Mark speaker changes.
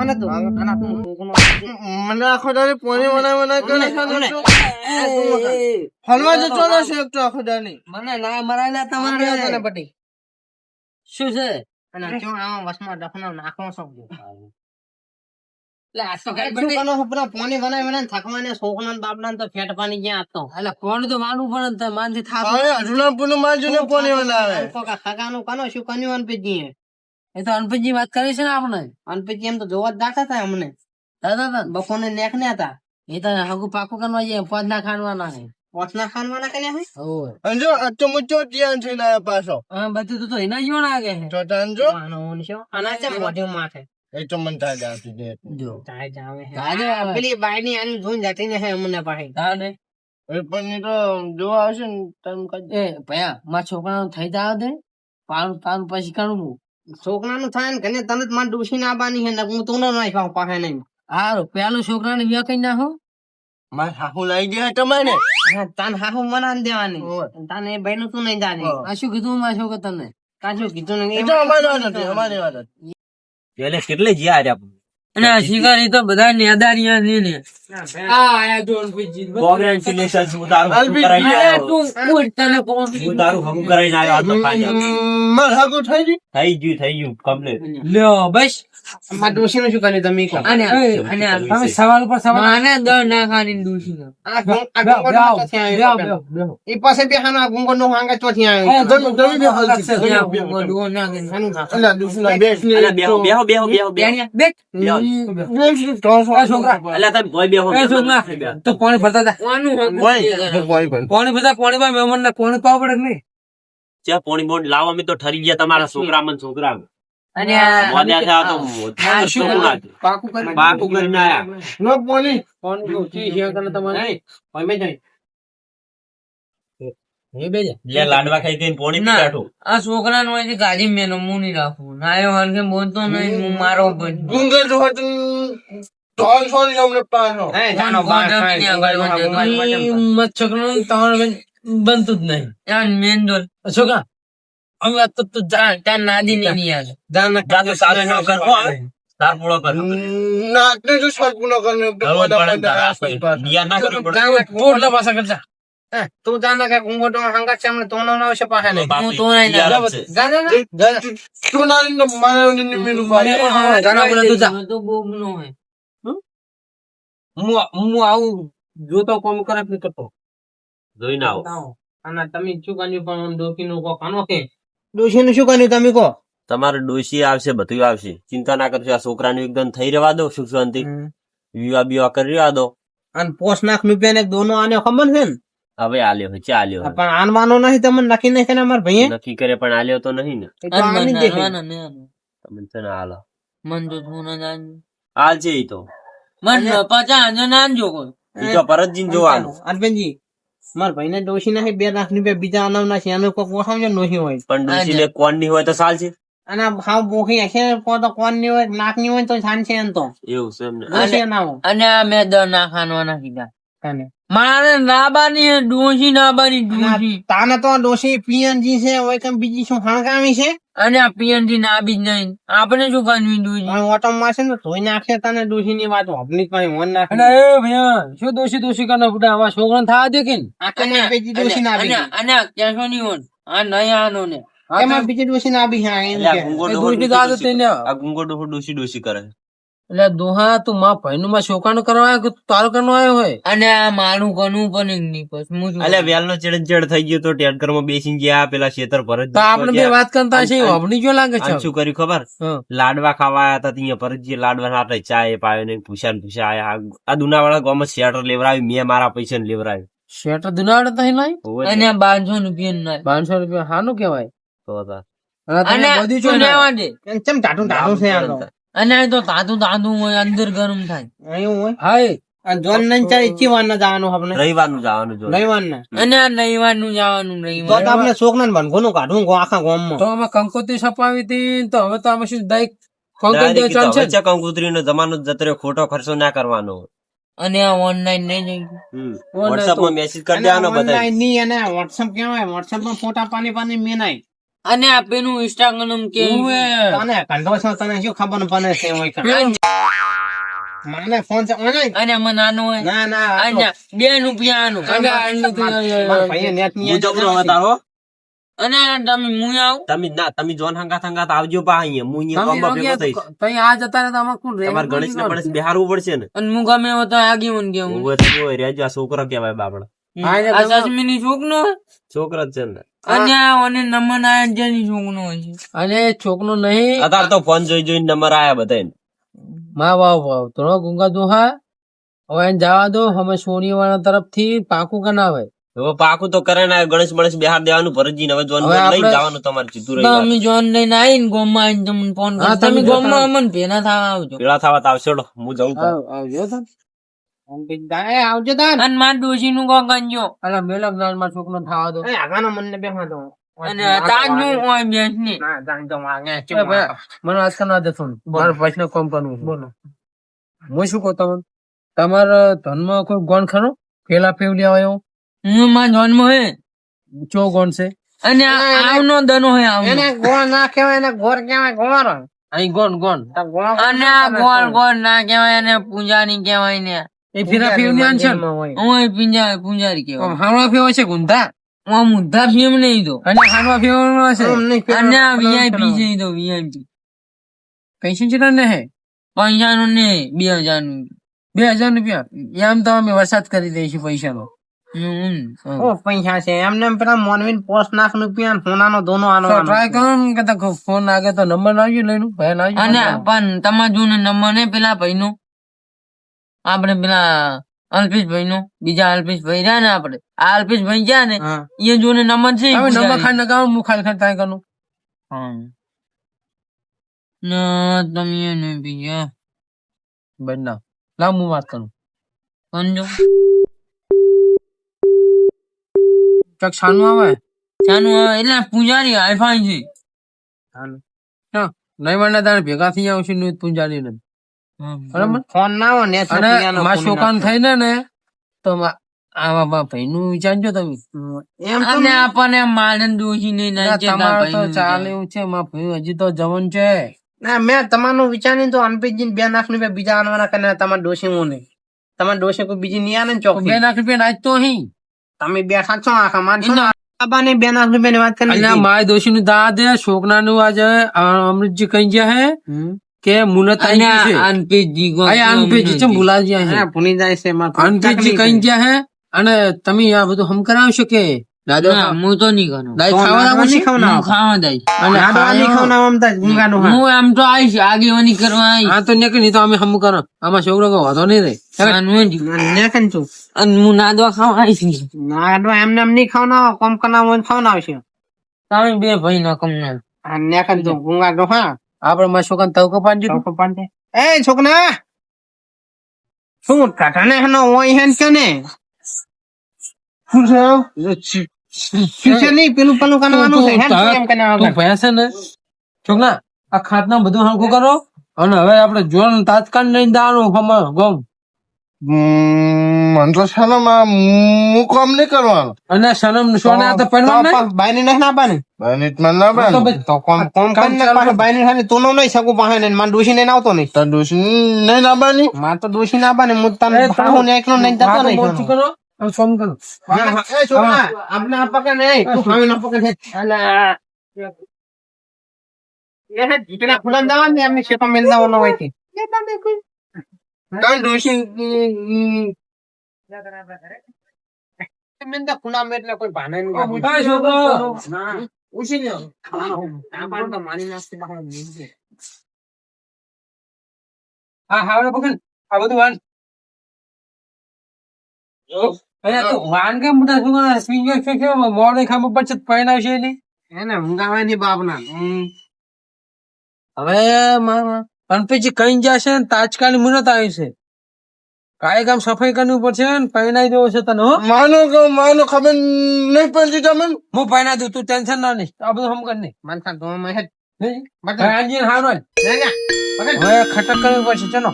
Speaker 1: મને તો આના તું
Speaker 2: મને આખો દાડી પોણી બનાય બનાય કરે. છે ને? હલવા જતો રહેશે એક તો આખો દાડી.
Speaker 1: મને ના મરાય ના તમારે તને પટી.
Speaker 3: શું છે?
Speaker 1: અને ક્યો આમાં વસમાં દફનો નાખો છો? છો પોની બનાવી
Speaker 3: એ તો અનપતજી વાત કરી છે ને આપણે.
Speaker 1: અનપતજી એમ તો જોવા જ દાતા હતા અમને.
Speaker 3: દાદા
Speaker 1: બપોરને નેખ ને હતા.
Speaker 3: એ તો હગુ પાકું કરવા જઈએ પદ ના ખાણવાના છે.
Speaker 1: ખાનવાના કર્યા હે
Speaker 3: ઓય.
Speaker 2: અને જો આ મુચ્ચો પાછો.
Speaker 3: હા બધું તો એના જેવો આગે છે.
Speaker 2: તો તાન
Speaker 1: આનો ઊન આના છે મોઢે માથે.
Speaker 2: એ તો મન થાય જાતી દે.
Speaker 3: જો.
Speaker 1: ચાય જાવે હે
Speaker 3: આવે.
Speaker 1: પેલી બાયની આની જોઈને જતી ને હે અમને પાહી
Speaker 3: તાને
Speaker 2: એ પણ તો જોવા આવશે ને તમ કઈ
Speaker 3: એ ભયા મારા છોકરાનું થઈ જાવ દે. પાનું તાનું પછી કરવું
Speaker 1: છોકરાનું થાય ને કને તને મારે ડૂસી ના બાની હે ને હું તું ના નાખ્યા પાસે નહીં.
Speaker 3: હારું પેલું છોકરાને વ્યા કઈ નાખો.
Speaker 2: મારે હાહુ લઈ ગયા તમારે?
Speaker 1: તને તાન હાહુ મના ને દેવાની. તાને એ ભાઈ નું તું નહીં જાણે.
Speaker 3: આ શું કીધું મારા છોકરા તને?
Speaker 1: કાચું કીધું ને?
Speaker 2: એ તો અમારી વાત હતી અમારી વાત હતી
Speaker 4: એટલે કેટલે જ્યાં રહ્યા?
Speaker 3: અને શિકારી તો બધા નેદારિયા ને. ને આ આયા તો અનપતજી
Speaker 4: કોંગ્રેચ્યુલેશન હું તારું હગું
Speaker 2: અલ્પી
Speaker 4: કરાઈને
Speaker 3: અરે
Speaker 4: આવ્યો
Speaker 3: તું ઉઠ તને કોણ
Speaker 4: હું તારું હગું કરાઈને આવ્યો આ તો ખાજા.
Speaker 2: હમ, મારે હાગુ થઈ ગયું
Speaker 4: થઈ ગયું થઈ ગયું કમ્પ્લીટ
Speaker 3: લ્યો બસ
Speaker 1: મારા ડોશી નું શું કર્યું તમે કહો
Speaker 3: અને અને તમે સવાલ પર સવાલ આને દર ના ખાની દૂષી ના
Speaker 1: આ ગું- આ
Speaker 3: બેહો,
Speaker 1: ગુંગો
Speaker 3: બેહો,
Speaker 1: ચોથી આવ્યો
Speaker 3: બેહો,
Speaker 1: પેલો.
Speaker 3: બેહો, બેહો.
Speaker 1: એ પાસે બેહાનો આ ગુંગો નો હાંગા ચોથી આવ્યો
Speaker 2: તમે તમે બે હાલ છે
Speaker 3: ત્યાં ઊંઘો ડુઓ ના ગઈ.
Speaker 1: આનું થા.
Speaker 2: અલા દુસરા બેસ ને
Speaker 4: અલા બેહો બેહો બેહો બેહો બેહો
Speaker 3: બેનિયા, બેઠ.
Speaker 2: બેસ તો
Speaker 3: આ છોકરા
Speaker 4: અલા તમે ભોય બેહો
Speaker 3: એ છોકરા તો પાણી ભરતા જા.
Speaker 2: ભાઈ ભાઈ
Speaker 3: પાણી ભરતા. પાણી માં મહેમાન ને પાણી પાવ પડે નહીં?
Speaker 4: ચા પોણી બોણ લાવો અમે તો ઠરી ગયા તમારા છોકરા મને છોકરા
Speaker 3: અને? પાકું કરી.
Speaker 2: નો
Speaker 3: પાણી. તમારે.
Speaker 1: મેં
Speaker 3: જા.
Speaker 4: લાડવા ખાઈ ગઈ પોણી
Speaker 3: ના.
Speaker 4: પીટાઠું.
Speaker 3: આ છોકરા નું હોય ગાડી મેનો હું નહીં રાખું ના આવ્યો બોલતો નહીં. હું મારો
Speaker 2: ગુંગર જો હતું અમને
Speaker 1: જાનો.
Speaker 3: મત છોકરા તમારે બનતું જ નહીં. ત્યાં મેન ડોલ છોકરા અમે તો તો જા ત્યાં નાદી નહીં યાર
Speaker 1: જાન ના
Speaker 4: તો સારું ન કર, તાર પૂળો કર.
Speaker 2: નાકને જો સર્પુનો કરને.
Speaker 4: હળવો પડે તાર. આ ના.
Speaker 1: જાન ના-
Speaker 3: ઓટલા પાછા કરતા.
Speaker 1: હે, તું જાન ના કાંઈ ગુંગો તો છે હમણાં તો ના આવશે પાહે નહીં.
Speaker 3: હું તો નહીં
Speaker 4: યાર
Speaker 3: ના
Speaker 4: જ છે.
Speaker 1: જા, જા, જા.
Speaker 2: તું તો મારે ની મીનું પાડે
Speaker 1: જાના બોલે તું જા.
Speaker 3: તો બહુ નો હોય. હું હું આવું જોતો કોમ કરે નહીં કરતો
Speaker 4: જોઈને આવો.
Speaker 1: અને તમે શું કર્યું? પણ ડોશી નું કહો કાનો કે ડોશી નું શું કર્યું તમે કહો?
Speaker 4: તમારે ડોશી આવશે બધું આવશે. ચિંતા ના કરશો આ છોકરાનું એકદમ થઈ રહેવા દો સુખ શાંતિ. વિવાહ બીવા કરી રહેવા દો.
Speaker 1: અને પોસ લાખ રૂપિયા ને દોનો આને ખબર છે ને?
Speaker 4: હવે આલ્યો છે આલ્યો.
Speaker 1: પણ આનવાનો નહીં તમને નક્કી નહીં ને અમારા ભાઈએ?
Speaker 4: નક્કી કરે પણ આલ્યો તો નહીં ને. તમને છે ને હાલો
Speaker 3: મન તો તું ના જાણ
Speaker 4: હાલ છે એ તો.
Speaker 3: મન પચાસ હજાર ના જો કોઈ.
Speaker 4: તો પરતજીને જોવાનું.
Speaker 1: અરવિંદજી મારા ભાઈ ને ડોશી ના બે લાખ રૂપિયા બીજા અનાવ ના છે એનો નહીં હોય.
Speaker 4: પણ ડોશીને કોણની હોય તો ચાલ છે
Speaker 1: અને હાવ બોખી હશે કો તો કોણની હોય લાખની હોય તો શાન છે એમ તો.
Speaker 4: એવું છે એમને
Speaker 1: ડોશી ના હોય
Speaker 3: અને આ મેં દ ના ખાનવાના કીધા
Speaker 1: તને.
Speaker 3: મારે નાબાની ડોસી નાબાની
Speaker 1: તાને તો ડોશી પીએનજી છે હોય કે બીજી શું ખાણકામી છે?
Speaker 3: અને આ પીએનજી ના બી નહીં. આપણે શું કરવી ડોસી
Speaker 1: ઓટમ ઓટો માં છે ને ધોઈ નાખે તને ડોશી ની વાત હોભની પાસે મન નાખે.
Speaker 3: અને એ ભયા શું દોષી દોષી કરે? બુડા આવા છોકરા થા દે કે
Speaker 1: આ કેમ બીજી ડોશી ના બી
Speaker 3: અને કેશો ની હોન આ નહીં આનો ને.
Speaker 1: એમાં બીજી ડોશી ના બી હા
Speaker 3: એ
Speaker 4: ડોહો
Speaker 3: દોષી તો આદત
Speaker 4: આ ગુંગો ડોશી ડોશી કરે. છે.
Speaker 3: એટલે દોહા તું માં ભાઈનું માં છોકરાનું કરવા આવ્યો કે તારો કરવા આવ્યો હોય? અને આ મારું કનું પણ નહીં પછી હું શું
Speaker 4: અલ્યા વેલનો ચેડ ચેડ થઈ ગયો તો ટેન્કરમાં બેસી ગયા પેલા શેતર ભરત
Speaker 3: તો આપણે બે વાત કરતા છે અભણી જો લાગે છે?
Speaker 4: શું કર્યું ખબર? લાડવા ખાવા આવ્યા હતા ત્યાં ભરતજી લાડવા સાથે ચાય એ પાયો ને ભૂસા ને ભૂસા આયા. આ દુનાવાળા ગામમાં શેટર લેવરાવી મેં મારા પૈસા ને લેવરાવી
Speaker 3: શેટર દુનાડે તો નહીં? અને બાંધો રૂપિયા ના બાંધો રૂપિયા હાનું કેવાય
Speaker 4: તો.
Speaker 3: અને બધી છો લેવા દે
Speaker 1: એમ ચમ ટાટું ટાટું છે આ
Speaker 3: અને આ તો તાતું તાતું હોય અંદર ગરમ થાય.
Speaker 1: એવું હોય?
Speaker 3: હાય.
Speaker 1: અને જોન ને ચાર ઇચ્છી વાર ના જવાનું આપણે?
Speaker 4: જવાનું જો
Speaker 1: રવિવાર ને
Speaker 3: અને આ રવિવારનું જવાનું રવિવાર
Speaker 1: તો આપણે છોકરા ને ભણગોનું કાઢવું ગો આખા ગામમાં.
Speaker 3: તો અમે કંકોત્રી છપાવી હતી તો હવે તો આમાં શું દાઈક
Speaker 4: ડાયરેક્ટ કીધું, હવે જમાનો જતો રહ્યો ખોટો ખર્ચો ના કરવાનો.
Speaker 3: અને આ ઓનલાઈન નહીં જઈ.
Speaker 4: હમ. માં મેસેજ કરી દેવાનો બધા
Speaker 1: ની અને વોટ્સઅપ કેવાય? વોટ્સઅપમાં ફોટા પાણી પાણી મેનાય
Speaker 3: અને આ પેલું ઇન્સ્ટાગ્રામ કે
Speaker 1: તને કંડો છો તને શું ખબર પડે છે મને ફોન છે
Speaker 3: અને આમાં નાનું હોય.
Speaker 1: ના ના
Speaker 3: અને બે રૂપિયા આનું
Speaker 1: મારા ભાઈએ
Speaker 4: નેટની જબરો હતા
Speaker 3: અને તમે હું આવું?
Speaker 4: તમે ના તમે જોન હંગા થંગા તો આવજો પા અહીંયા. હું અહીંયા કોમ્બા ભેગો થઈશ. તમારે ગણેશ ને બિહારવું પડશે ને.
Speaker 3: અને હું ગમે તો આગી
Speaker 4: ઊભો હોય રેજો આ છોકરો કેવાય બાપડા.
Speaker 3: આ છોકનો
Speaker 4: છોકરો જ છે ને.
Speaker 3: અને અને નમન આ જેની છોકનો છે.
Speaker 2: અને છોકરો નહીં.
Speaker 4: અત્યારે તો ફોન જોઈ જોઈ નંબર આયા બધા
Speaker 2: માં વાવ વાવ થોડો ગુંગા દોહા હવે એને જવા દો. અમે સોની વાળા તરફથી પાકું કનાવે
Speaker 4: હવે પાકું તો કરે ના ગણેશ ગણેશ બિહાર દેવાનું ભરતજી હવે જોન લઈ જવાનું તમારે સીધું
Speaker 3: તો
Speaker 4: રહી
Speaker 3: અમે જોન લઈને આવીને ગોમમાં આવીને તમને ફોન કરો તમે ગોમમાં અમને ભેના થવા આવજો.
Speaker 4: થવા તો આવશે હું જઉં
Speaker 2: આવજો
Speaker 1: આવજો તાન
Speaker 3: અને માર ડોશી નું કોક ગંજો
Speaker 2: અલા મેલકમાં છોકરો થાવા દો.
Speaker 1: એ આગળનો મને બેસવા દો.
Speaker 3: અને તાજનું હોય બેસ ને
Speaker 1: ના જાણ તો વાગે.
Speaker 2: મને આજકાલ ના દેતો મારે પૈસા કોમ કરવું બોલો. હું શું કહું તમને? તમારા ધનમાં કોઈ ગોણ ખરો? પેલા ફેવલી આવ્યો?
Speaker 3: હું માં જન્મ હે.
Speaker 2: ચો ગોણ છે?
Speaker 3: અને આવનો દનો હે આવ
Speaker 1: એને ગોળ ના કહેવાય એને ગોર કહેવાય ગોળ
Speaker 2: અહીં ગોણ ગોણ.
Speaker 3: અને આ ગોળ ગોળ ના કહેવાય એને પૂજારી કહેવાય ને.
Speaker 2: એ ફેરા છે ને?
Speaker 3: હું પૂજા પૂજારી કહેવાય.
Speaker 2: હાણવા ફેવો છે ગુંધા?
Speaker 3: હું મુદ્દા ફેમ નહીં તો
Speaker 2: અને હાણવા ફેવાનો છે
Speaker 3: અને આ વીઆઈપી છે તો વીઆઈપી
Speaker 2: પૈસા કેટલા ને હે
Speaker 3: પૈસા નું ને બે હજારનું
Speaker 2: બે હજાર રૂપિયા? એમ તો અમે વરસાદ કરી દઈશું પૈસાનો.
Speaker 1: ઓ પૈસા છે. એમને એમ પેલા મોનવીન પોસ્ટ નાખ રૂપિયા ને સોનાનો દોનો આનો આનો.
Speaker 2: ટ્રાય કરો ને કે ફોન આગે તો નંબર લાવજો લઈને ભાઈ લાવજો.
Speaker 3: અને પણ તમારા જોને નંબર ને પેલા ભાઈ નો આપડે પેલા અલ્પેશ ભાઈ નો બીજા અલ્પેશ ભાઈ રહ્યા ને આપડે આ અલ્પેશ ભાઈ ગયા ને એ નંબર છે ઈ
Speaker 2: હવે નંબર
Speaker 3: પૂજારી.
Speaker 2: ખાઈ નગાવ હું ખાલી ખાલી
Speaker 3: કનું. ના તમે એને બીજા.
Speaker 2: લાવ હું વાત કરું.
Speaker 3: સમજો.
Speaker 2: ચક છાનું આવે?
Speaker 3: હવે એટલે પૂજારી આઈફાઈ છે.
Speaker 2: નહીં મને તારે ભેગા થઈ આવશે ને પૂંજારી ને
Speaker 1: ફોન ના હોય ને
Speaker 2: મારા છોકરાને થઈને ને તો મા- આવા નું વિચારજો તમે.
Speaker 1: એમ તો
Speaker 3: અને આપણને માલન દોષી નહીં
Speaker 2: ના,
Speaker 3: ના છે
Speaker 2: તમારે તો ચાલે એવું છે મારા ભાઈ હજી તો જવન છે.
Speaker 1: ના મેં તમારું વિચાર્યું તો અનપેજી બે લાખ રૂપિયા બીજા આનવાના કરીને તમારે ડોસી હું નહીં? તમારે ડોસી કોઈ બીજી નહીં ને
Speaker 2: બે લાખ રૂપિયા નાચ તો અહીં
Speaker 1: તમે બેઠા છો આખા માનશો ને બાબાને બે લાખ રૂપિયાની વાત કરી
Speaker 2: માય દોશી નું દાદ શોકના છોકરા નું આજે અમૃતજી કઈ ગયા હે. કે મુનત છે?
Speaker 3: અનપેજી ગો
Speaker 2: આ અનપેજી છે?
Speaker 1: ભૂલી જાય છે
Speaker 2: અનપેજી કઈ ગયા હે? અને તમે આ બધું હમ કરાવશો કે દાદો?
Speaker 3: ના હું તો નહીં કરું
Speaker 2: દાઈ
Speaker 1: તો
Speaker 2: ખાવા
Speaker 1: નાડવા
Speaker 2: લાગુ
Speaker 1: નહીં
Speaker 2: છે?
Speaker 3: હું
Speaker 1: ખવડાવો.
Speaker 3: ખાવા દઈશ
Speaker 2: અને
Speaker 1: નાડવા નહીં
Speaker 2: ખાવા-
Speaker 1: આમ તાજ ગુંગાનું હું.
Speaker 3: આમ તો આવીશ આગેવાની કરવા
Speaker 2: હા તો ને નહીં તો અમે હમ કરો. આમાં છોકરો કો વાંધો નહીં રે.
Speaker 3: આનું જ.
Speaker 1: નેકન છું.
Speaker 3: અને હું નાદવા ખાવા
Speaker 1: નાડવા એમને એમ નહીં ખવડાવો, કોમ કરાવો હોય તો આવશે.
Speaker 3: તમે બે ભાઈ ના કમ ના
Speaker 1: આ નેકન છું, ગુંગાનું હા.
Speaker 2: આપડે મારા છોકરાને તવકો પાડજો
Speaker 1: ચોખ્ખું પાડી એ છોકરા શું કાકાને હેનો હોય હેન કે ને? શું છે? છે નહીં? પેલું પેલું કરવાનું છે. હેન કેમ કે
Speaker 2: તું. ભયા છે ને? છોકરા આ ખાતના બધું હરખું કરો. અને હવે આપણે જોન તાત્કાલ લઈને દાવાનું હમણાં ગમ.
Speaker 5: મને તો છે ને માં હું કામ નહીં કરવાનું
Speaker 2: અને સનમ સોને આ તો પહેરવાનું નહીં?
Speaker 1: તો બાયની નહીં નાખવાની.
Speaker 5: બેનિટમાં ના બેન
Speaker 2: તો ભાઈ
Speaker 1: તો કોમ કોમ કરીને પાછો બાયની સામે તું નો નહીં શકું પાસે ને મારે ડોશી ને આવતો નહીં
Speaker 5: તાર ડોશી નહીં નાબાની
Speaker 1: મારે તો ડોશી ના બાને હું તને
Speaker 2: એ તો-
Speaker 1: ભાહું ને એકલો નહીં જતો
Speaker 2: હા,
Speaker 1: હા, છે. છે. ડોશી, એટલે કોઈ ભાને નહીં. ઉછી લ્યો. આ તો મારી નાસ્તી બહાર નીકળી
Speaker 2: પકડ આ બધું વાન અરે વાન કેમ બધા છે કે મોડે ખામ બચત પહેરાવશે નહીં
Speaker 1: એને ઊંઘાવાની બાપના.
Speaker 2: હવે મારા ગણપતિજી કઈ જશે ને તાજકાલી મુરત આવી છે કાંઈ કામ સફાઈ કરવી પડશે ને પહેરાઈ દેવો છે તને હો
Speaker 5: માનો કે માનો ખબર નહીં પડતી તમને
Speaker 2: હું પહેરા દઉં તું ટેન્શન ના નહીં આ બધું હમ કર નહીં
Speaker 1: માનસા ખાન હે.
Speaker 2: નહીં?
Speaker 1: બકર.
Speaker 2: હાજી હારો
Speaker 1: લે લે. પકડ.
Speaker 2: હવે ખટક કરવી પડશે ચલો.